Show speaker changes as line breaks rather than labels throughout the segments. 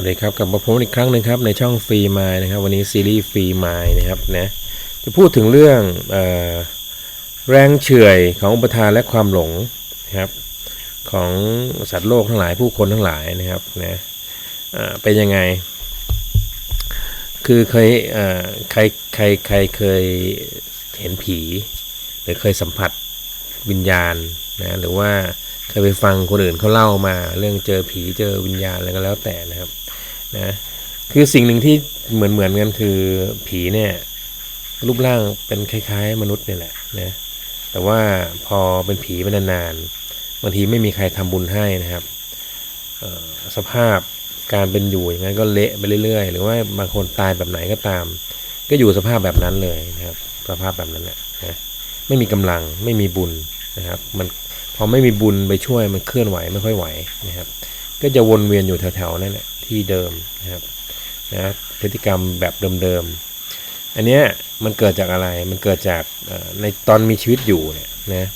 วัสดีครับกลับมาพบกันอีกครั้งหนึ่งครับในช่องฟรีมายนะครับ วันนี้ซีรีส์ฟรีมายนะครับนะจะพูดถึงเรื่องออแรงเฉื่อยของอุปทานและความหลงนะครับของสัตว์โลกทั้งหลายผู้คนทั้งหลายนะครับนะเป็นยังไง คือเคยเใครใครใครเคยเห็นผี หรือเคยสัมผัสวิญญาณนะหรือว่าเคยไปฟังคนอื่นเขาเล่ามาเรื่องเจอผีเจอวิญญาณอะไรก็แล้วแต่นะครับ นะคือสิ่งหนึ่งที่เหมือนเหมือนกันคือผีเนี่ยรูปร่างเป็นคล้ายๆ มนุษย์นี่แหละนะแต่ว่าพอเป็นผีไปนานๆบางทีไม่มีใครทำบุญให้นะครับสภาพการเป็นอยู่อย่างนั้นก็เละไปเรื่อยๆ หรือว่าบางคนตายแบบไหนก็ตาม ก็อยู่สภาพแบบนั้นเลยนะครับ สภาพแบบนั้นแหละนะไม่มีกำลังไม่มีบุญนะครับ มันพอไม่มีบุญไปช่วยมันเคลื่อนไหวไม่ค่อยไหวนะครับ ก็จะวนเวียนอยู่แถวๆนั่นแหละที่เดิมนะครับนะพฤติกรรมแบบเดิมๆอันเนี้ยมันเกิดจากอะไรมันเกิดจากในตอนมีชีวิตอยู่เนี่ยนะ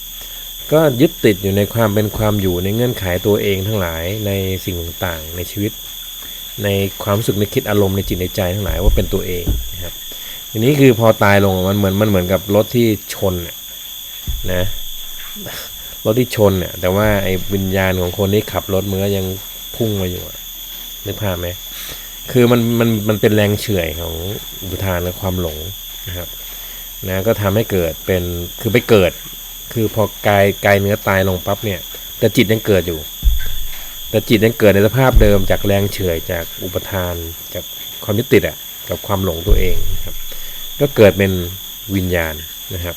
ก็ยึดติดอยู่ในความเป็นความอยู่ในเงื่อนไขตัวเองทั้งหลายในสิ่งต่างๆในชีวิต ในความรู้สึกในคิดอารมณ์ในจิตในใจทั้งหลายว่าเป็นตัวเองนะครับทีนี้คือพอตายลงมันเหมือนมันเหมือนกับรถที่ชนนะนะรถที่ชนเนี่ยแต่ว่าไอ้วิญญาณของคนที่ขับรถมันก็ยัง พุ่งมาอยู่อะนึกภาพไหมคือมันมันมันเป็นแรงเฉื่อยของอุปทานและความหลงนะครับนะก็ทำให้เกิดเป็นคือไปเกิด คือพอกายกายเนื้อตายลงปั๊บเนี่ย แต่จิตยังเกิดอยู่ แต่จิตยังเกิดในสภาพเดิมจากแรงเฉื่อยจากอุปทานจากความยึดติดอะกับความหลงตัวเองครับ ก็เกิดเป็นวิญญาณนะครับ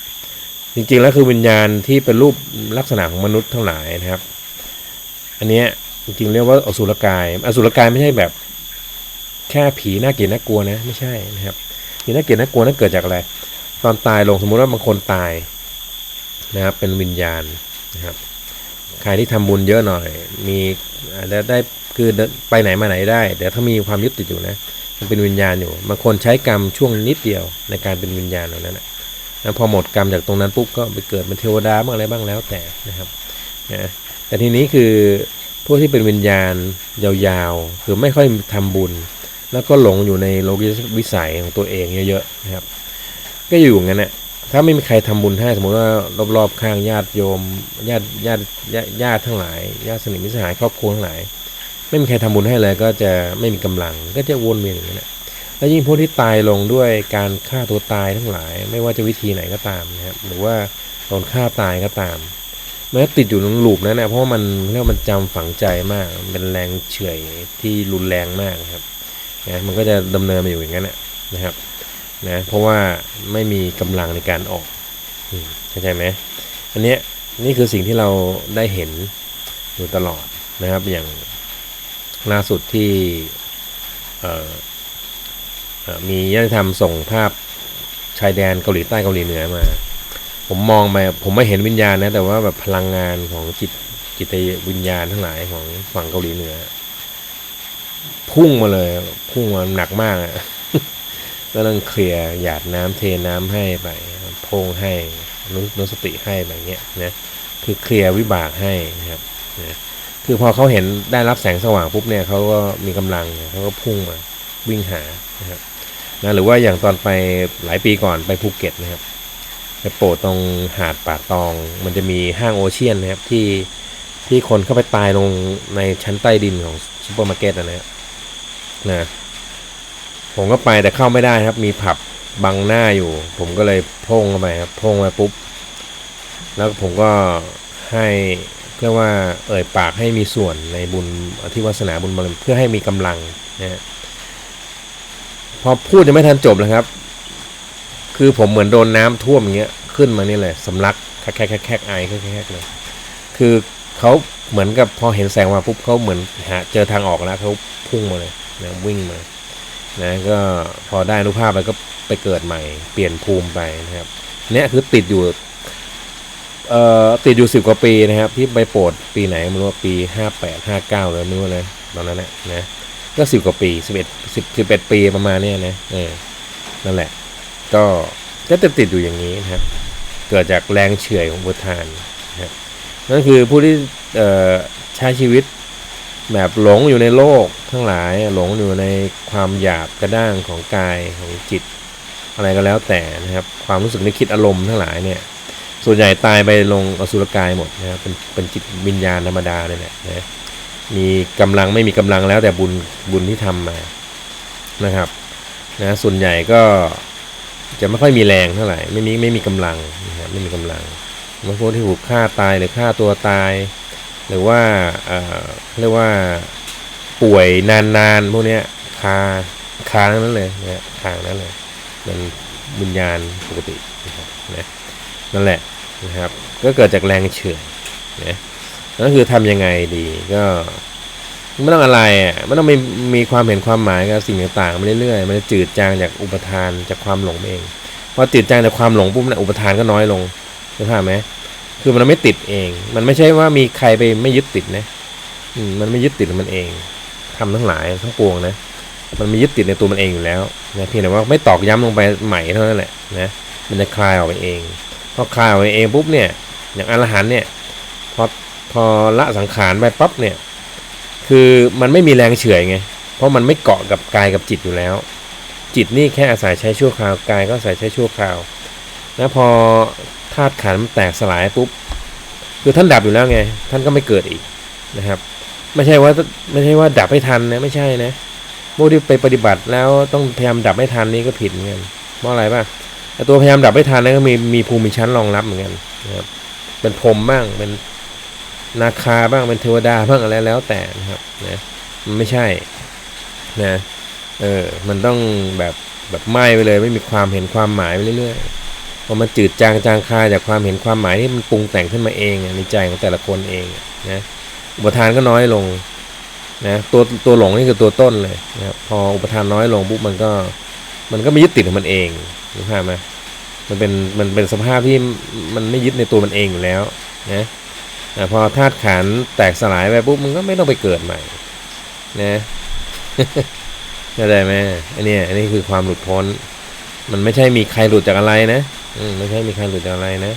จริงๆแล้วคือวิญญาณที่เป็นรูปลักษณะของมนุษย์ทั้งหลายนะครับ อันเนี้ย จริงๆเรียกว่าอสุรกาย อสุรกายไม่ใช่แบบ แค่ผีน่าเกลียดน่ากลัวนะไม่ใช่นะครับผีน่าเกลียดน่ากลัวนั่นเกิดจากอะไร ตอนตายลงสมมุติว่าบางคนตายนะครับเป็นวิญญาณนะครับใครที่ทำบุญเยอะหน่อย มีอาจจะได้คือเดินไปไหนมาไหนได้แต่ถ้ามีความยึดติดอยู่นะมันเป็นวิญญาณอยู่บางคนใช้กรรมช่วงนิดเดียวในการเป็นวิญญาณเหล่านั้นนะแล้วพอหมดกรรมจากตรงนั้นปุ๊บก็ไปเกิดเป็นเทวดาบ้างอะไรบ้างแล้วแต่นะครับนะแต่ทีนี้คือ พวกที่เป็นวิญญาณยาวๆ คือไม่ค่อยทำบุญ แล้วก็หลงอยู่ในโลกิวิสัยของตัวเองเยอะๆนะครับ ก็อยู่อย่างนั้นแหละถ้าไม่มีใครทำบุญให้สมมติว่ารอบๆข้างญาติโยมญาติญาติญาติทั้งหลายญาติสนิทมิตรสหายครอบครัวทั้งหลาย ไม่มีใครทำบุญให้เลย ก็จะไม่มีกำลังก็จะวนเวียนอย่างนั้นแหละแล้วยิ่งพวกที่ตายลงด้วยการฆ่าตัวตายทั้งหลาย ไม่ว่าจะวิธีไหนก็ตามนะครับหรือว่าโดนฆ่าตายก็ตาม มันก็ติดอยู่ในลูปนั้นนะเพราะว่ามันเรียกว่ามันจำฝังใจมากมันเป็นแรงเฉื่อยที่รุนแรงมากครับนะมันก็จะดำเนินมาอยู่อย่างนั้นนะนะครับนะเพราะว่าไม่มีกำลังในการออกเข้าใจไหมอันเนี้ยนี่คือสิ่งที่เราได้เห็นอยู่ตลอดนะครับอย่างล่าสุดที่มีญาติธรรมส่งภาพชายแดนเกาหลีใต้เกาหลีเหนือมา ผมมองไปผมไม่เห็นวิญญาณนะ แต่ว่าแบบพลังงานของจิตจิตวิญญาณทั้งหลายของฝั่งเกาหลีเหนือ พุ่งมาเลย พุ่งมาหนักมากอะก็ต้องเคลียร์หยาดน้ำเทน้ำให้ไปโพงให้นุนสติให้แบบเนี้ยนะคือเคลียร์วิบากให้นะครับนะคือพอเขาเห็นได้รับแสงสว่างปุ๊บเนี่ยเขาก็มีกำลังเขาก็พุ่งมาวิ่งหานะครับนะหรือว่าอย่างตอนไปหลายปีก่อนไปภูเก็ตนะครับ ไปโปรดตรงหาดป่าตอง มันจะมีห้างโอเชียนนะครับที่ที่คนเข้าไปตายลงในชั้นใต้ดินของซูเปอร์มาร์เก็ตนะนะนะผมก็ไปแต่เข้าไม่ได้ครับ มีผับบังหน้าอยู่ ผมก็เลยพร่งไปครับพร่งไปปุ๊บ แล้วผมก็ให้เรียกว่าเอ่ยปากให้มีส่วนในบุญที่วาสนาบุญบารมีเพื่อให้มีกำลังนะฮะพอพูดยังไม่ทันจบเลยครับ คือผมเหมือนโดนน้ำท่วมอย่างเงี้ยขึ้นมานี่เลยสำลักแคกแคกแคกแคกไอแคกแคกเลย คือเขาเหมือนกับพอเห็นแสงมาปุ๊บเขาเหมือนหาเจอทางออกแล้วเขาพุ่งมาเลยนะวิ่งมานะก็พอได้อนุภาพแล้วก็ไปเกิดใหม่ เปลี่ยนภูมิไปนะครับเนี่ยคือติดอยู่เอ่อติดอยู่สิบกว่าปีนะครับ ที่ไปโปรดปีไหนไม่รู้ว่าปีห้าแปดห้าเก้าเลยไม่รู้เลยตอนนั้นนะนะก็สิบกว่าปีสิบเอ็ดสิบสิบเอ็ดปีประมาณเนี้ยนะเออนั่นแหละ ก็ก็จะติดอยู่อย่างนี้นะครับ เกิดจากแรงเฉื่อยของบุทานนะนั่นคือผู้ที่ใช้ชีวิตแบบหลงอยู่ในโลกทั้งหลายหลงอยู่ในความหยาบกระด้างของกายของจิต อะไรก็แล้วแต่นะครับ ความรู้สึกนึกคิดอารมณ์ทั้งหลายเนี่ย ส่วนใหญ่ตายไปลงอสุรกายหมดนะครับเป็นเป็นจิตวิญญาณธรรมดาเลยแหละนะมีกำลังไม่มีกำลังแล้วแต่บุญบุญที่ทำมานะครับนะส่วนใหญ่ก็ จะไม่ค่อยมีแรงเท่าไหร่ไม่มีไม่มีกำลังนะครับไม่มีกำลังบางคนที่ถูกฆ่าตายหรือฆ่าตัวตาย หรือว่าเอ่อเรียกว่าป่วยนานๆพวกเนี้ยคาคาทั้งนั้นเลยนะคางนั้นเลยเป็นวิญญาณปกตินะครับนะนั่นแหละนะครับ ก็เกิดจากแรงเฉื่อยนะก็คือทำยังไงดีก็ ไม่ต้องอะไรอะไม่ต้องมีมีความเห็นความหมายกับสิ่งต่างๆมาเรื่อยๆ มันจะจืดจางจากอุปทานจากความหลงเองพอจืดจางจากความหลงปุ๊บเนี่ยอุปทานก็น้อยลงเข้าใจไหมคือมันไม่ติดเอง มันไม่ใช่ว่ามีใครไปไม่ยึดติดนะมันไม่ยึดติดมันเองทำทั้งหลายทั้งปวงนะ มันมียึดติดในตัวมันเองอยู่แล้วนะเพียงแต่ว่าไม่ตอกย้ำลงไปใหม่เท่านั้นแหละนะมันจะคลายออกไปเองพอคลายออกไปเองปุ๊บเนี่ย อย่างอรหันเนี่ยพอพอละสังขารไปปั๊บเนี่ย คือมันไม่มีแรงเฉื่อยไง เพราะมันไม่เกาะกับกายกับจิตอยู่แล้ว จิตนี่แค่อาศัยใช้ชั่วคราว กายก็อาศัยใช้ชั่วคราว แล้วพอธาตุขันมันแตกสลายปุ๊บ คือท่านดับอยู่แล้วไง ท่านก็ไม่เกิดอีกนะครับ ไม่ใช่ว่าไม่ใช่ว่าดับให้ทันนะไม่ใช่นะพวกที่ไปปฏิบัติแล้วต้องพยายามดับให้ทันนี่ก็ผิดเหมือนกัน เพราะอะไรป่ะแต่ตัวพยายามดับให้ทันนั่นก็มีมีภูมิชั้นรองรับเหมือนกันนะครับ เป็นพรมบ้างเป็น นาคาบ้างเป็นเทวดาบ้างอะไรแล้วแต่นะครับนะมันไม่ใช่นะเออมันต้องแบบแบบไหม้ไปเลย ไม่มีความเห็นความหมายไปเรื่อยๆพอมันจืดจางจางคาจากความเห็นความหมายที่มันปรุงแต่งขึ้นมาเองในใจของแต่ละคนเองนะอุปทานก็น้อยลงนะตัวตัวหลงนี่คือตัวต้นเลยนะครับพออุปทานน้อยลงปุ๊บมันก็มันก็ไม่ยึดติดของมันเองรู้ภาพไหมมันเป็นมันเป็นสภาพที่มันไม่ยึดในตัวมันเองอยู่แล้วนะ อะพอธาตุขันแตกสลายไปปุ๊บมันก็ไม่ต้องไปเกิดใหม่ นะเข้าใจไหมอันนี้อันนี้คือความหลุดพ้น มันไม่ใช่มีใครหลุดจากอะไรนะอืมไม่ใช่มีใครหลุดจากอะไรนะ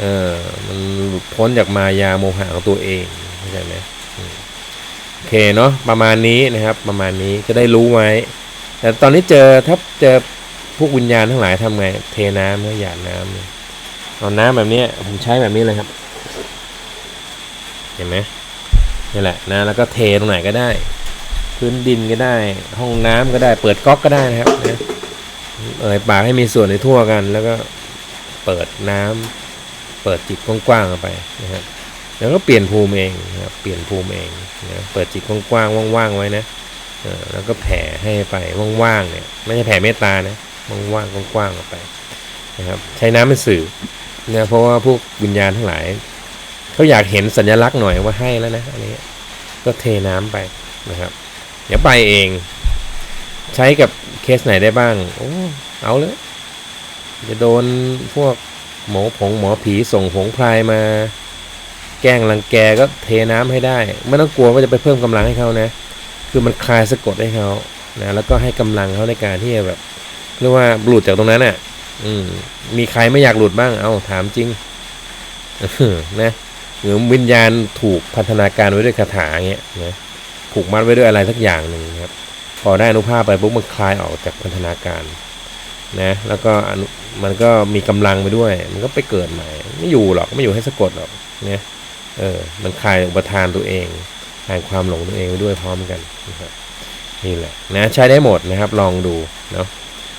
เออ มันหลุดพ้นจากมายาโมหะของตัวเองเข้าใจไหมโอเคเนาะประมาณนี้นะครับ ประมาณนี้จะได้รู้ไว้ แต่ตอนนี้เจอถ้าเจอพวกวิญญาณทั้งหลายทำไง เทน้ำนะหยาดน้ำเอาน้ำแบบนี้ผมใช้แบบนี้เลยครับ ห็นไหมนี่แหละนะแล้วก็เทตรงไหนก็ได้ พื้นดินก็ได้ ห้องน้ำก็ได้เปิดก๊อกก็ได้นะครับนะเอ่ยปากให้มีส่วนในทั่วกัน แล้วก็เปิดน้ำเปิดจิตกว้างๆไปนะครับแล้วก็เปลี่ยนภูมิเองนะครับเปลี่ยนภูมิเองนะเปิดจิตกว้างๆว่างๆไว้นะเออแล้วก็แผ่ให้ไปว่างๆเนี่ยไม่ใช่แผ่เมตตานะว่างๆกว้างๆออกไปนะครับใช้น้ำเป็นสื่อนะเพราะว่าพวกวิญญาณทั้งหลาย เขาอยากเห็นสัญลักษณ์หน่อยว่าให้แล้วนะอันนี้ก็เทน้ำไปนะครับ เดี๋ยวไปเอง ใช้กับเคสไหนได้บ้าง โอ้เอาเลย จะโดนพวกหมอผงหมอผีส่งผงพรายมา แกล้งรังแกก็เทน้ำให้ได้ ไม่ต้องกลัวว่าจะไปเพิ่มกำลังให้เขานะ คือมันคลายสะกดให้เขานะแล้วก็ให้กำลังเขาในการที่จะแบบเรียกว่าหลุดจากตรงนั้นอะ อืม มีใครไม่อยากหลุดบ้าง เอาถามจริงนะ หรือวิญญาณถูกพันธนาการไว้ด้วยคาถาเงี้ยนะผูกมัดไว้ด้วยอะไรสักอย่างหนึ่งครับ พอได้อนุภาพไปปุ๊บมันคลายออกจากพันธนาการนะแล้วก็มันก็มีกำลังไปด้วย มันก็ไปเกิดใหม่ ไม่อยู่หรอกไม่อยู่ให้สะกดหรอกเนี่ยเออมันคลายอุปทานตัวเองคลายความหลงตัวเองไปด้วยพร้อมกันนะครับนี่แหละนะใช้ได้หมดนะครับลองดูเนาะ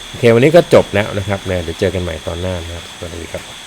โอเควันนี้ก็จบแล้วนะครับนะเดี๋ยวเจอกันใหม่ตอนหน้านะครับสวัสดีครับ